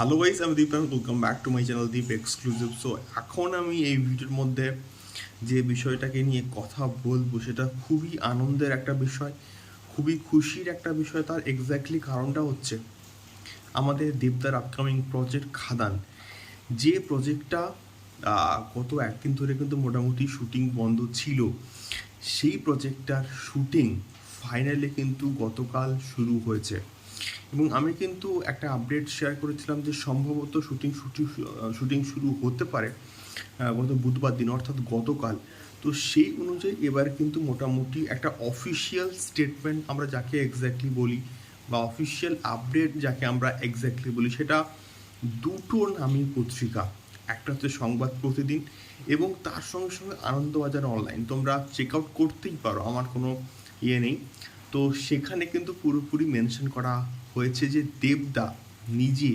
Hello guys আমি Deep welcome back to my channel Deep exclusive so এখন আমি এই ভিডিওর মধ্যে যে বিষয়টাকে নিয়ে কথা বলব, সেটা খুবই আনন্দের একটা বিষয়, খুবই খুশির একটা বিষয়। তার এক্স্যাক্টলি কারণটা হচ্ছে আমাদের দেবদার আপকামিং প্রজেক্ট খাদান। যে প্রজেক্টটা গত একদিন ধরে কিন্তু মোটামুটি শুটিং বন্ধ ছিল। সেই প্রজেক্টটার শুটিং ফাইনালি কিন্তু গতকাল শুরু হয়েছে। এবং আমি কিন্তু একটা আপডেট শেয়ার করেছিলাম যে সম্ভবত শুটিং শুটিং শুরু হতে পারে গত বুধবার দিন, অর্থাৎ গতকাল। তো সেই অনুযায়ী এবার কিন্তু মোটামুটি একটা অফিসিয়াল স্টেটমেন্ট আমরা যাকে এক্স্যাক্টলি বলি বা অফিসিয়াল আপডেট যাকে আমরা এক্স্যাক্টলি বলি, সেটা দুটো নামী পত্রিকা, একটা হচ্ছে সংবাদ প্রতিদিন এবং তার সঙ্গে সঙ্গে আনন্দবাজার অনলাইন তোমরা চেক আউট করতেই পারো, আমার কোনো ইয়ে নেই। তো সেখানে কিন্তু পুরোপুরি মেনশন করা হয়েছে যে দেবদা নিজে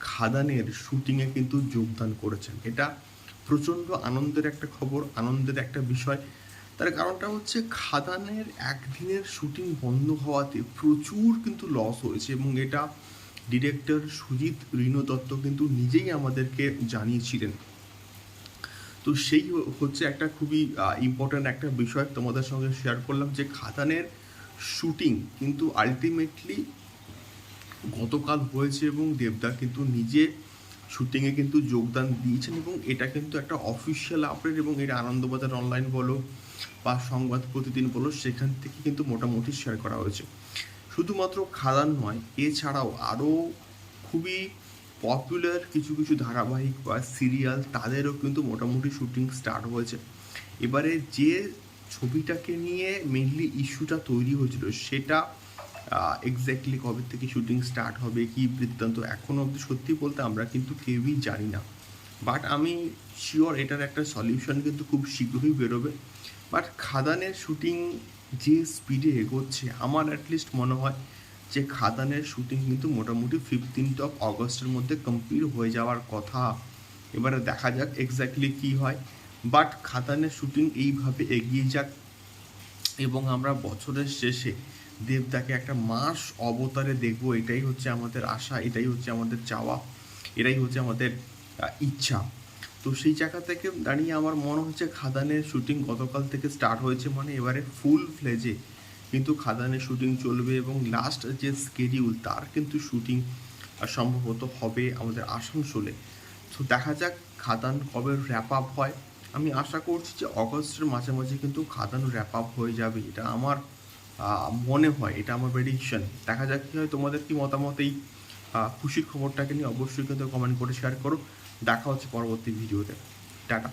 খাদানের শুটিংয়ে কিন্তু যোগদান করেছেন। এটা প্রচণ্ড আনন্দের একটা খবর, আনন্দের একটা বিষয়। তার কারণটা হচ্ছে খাদানের একদিনের শুটিং বন্ধ হওয়াতে প্রচুর কিন্তু লস হয়েছে এবং এটা ডিরেক্টর সুজিত রিনু দত্ত কিন্তু নিজেই আমাদেরকে জানিয়েছিলেন। তো সেই হচ্ছে একটা খুবই ইম্পর্ট্যান্ট একটা বিষয় তোমাদের সঙ্গে শেয়ার করলাম যে খাদানের শুটিং কিন্তু আলটিমেটলি গতকাল হয়েছে এবং দেবদা কিন্তু নিজে শুটিংয়ে কিন্তু যোগদান দিয়েছেন এবং এটা কিন্তু একটা অফিসিয়াল আপডেট এবং এটা আনন্দবাজার অনলাইন বলো বা সংবাদ প্রতিদিন বলো, সেখান থেকে কিন্তু মোটামুটি শেয়ার করা হয়েছে। শুধুমাত্র খাদান নয়, এছাড়াও আরও খুবই পপুলার কিছু কিছু ধারাবাহিক বা সিরিয়াল তাদেরও কিন্তু মোটামুটি শুটিং স্টার্ট হয়েছে। এবারে যে ছবিটাকে নিয়ে মেনলি ইস্যুটা তৈরি হয়েছিল, সেটা এক্স্যাক্টলি কবে থেকে শুটিং স্টার্ট হবে, কি বৃত্তান্ত এখনও অবধি সত্যি বলতে আমরা কিন্তু কেউই জানি না। বাট আমি শিওর এটার একটা সলিউশন কিন্তু খুব শীঘ্রই বেরোবে। বাট খাদানের শুটিং যে স্পিডে এগোচ্ছে, আমার অ্যাটলিস্ট মনে হয় যে খাদানের শুটিং কিন্তু মোটামুটি ফিফটিন্থ অফ অগস্টের মধ্যে কমপ্লিট হয়ে যাওয়ার কথা। এবারে দেখা যাক এক্স্যাক্টলি কী হয়। বাট খাদানের শুটিং এইভাবে এগিয়ে যাক এবং আমরা বছরের শেষে দেবদাকে একটা মাস অবতারে দেখব। এটাই হচ্ছে আমাদের আশা, এটাই হচ্ছে আমাদের চাওয়া, এটাই হচ্ছে আমাদের ইচ্ছা। তো সেই জায়গা থেকে দাঁড়িয়ে আমার মনে হচ্ছে খাদানের শুটিং গতকাল থেকে স্টার্ট হয়েছে মানে এবারে ফুল ফ্লেজে কিন্তু খাদানের শুটিং চলবে এবং লাস্ট যে স্কেডিউল তার কিন্তু শুটিং সম্ভবত হবে আমাদের আসানসোলে। তো দেখা যাক খাদান কবে র্যাপ আপ হয়। আমি আশা করছি যে অগস্টের মাঝামাঝি কিন্তু খাদান র্যাপ আপ হয়ে যাবে। এটা আমার মনে হয়, এটা আমার প্রেডিকশন দেখা যাক কি হয়, তোমাদের কি মতামত এই খুশির খবরটাকে নিয়ে অবশ্যই কিন্তু কমেন্ট করে শেয়ার করো। দেখা হচ্ছে পরবর্তী ভিডিওতে টাটা।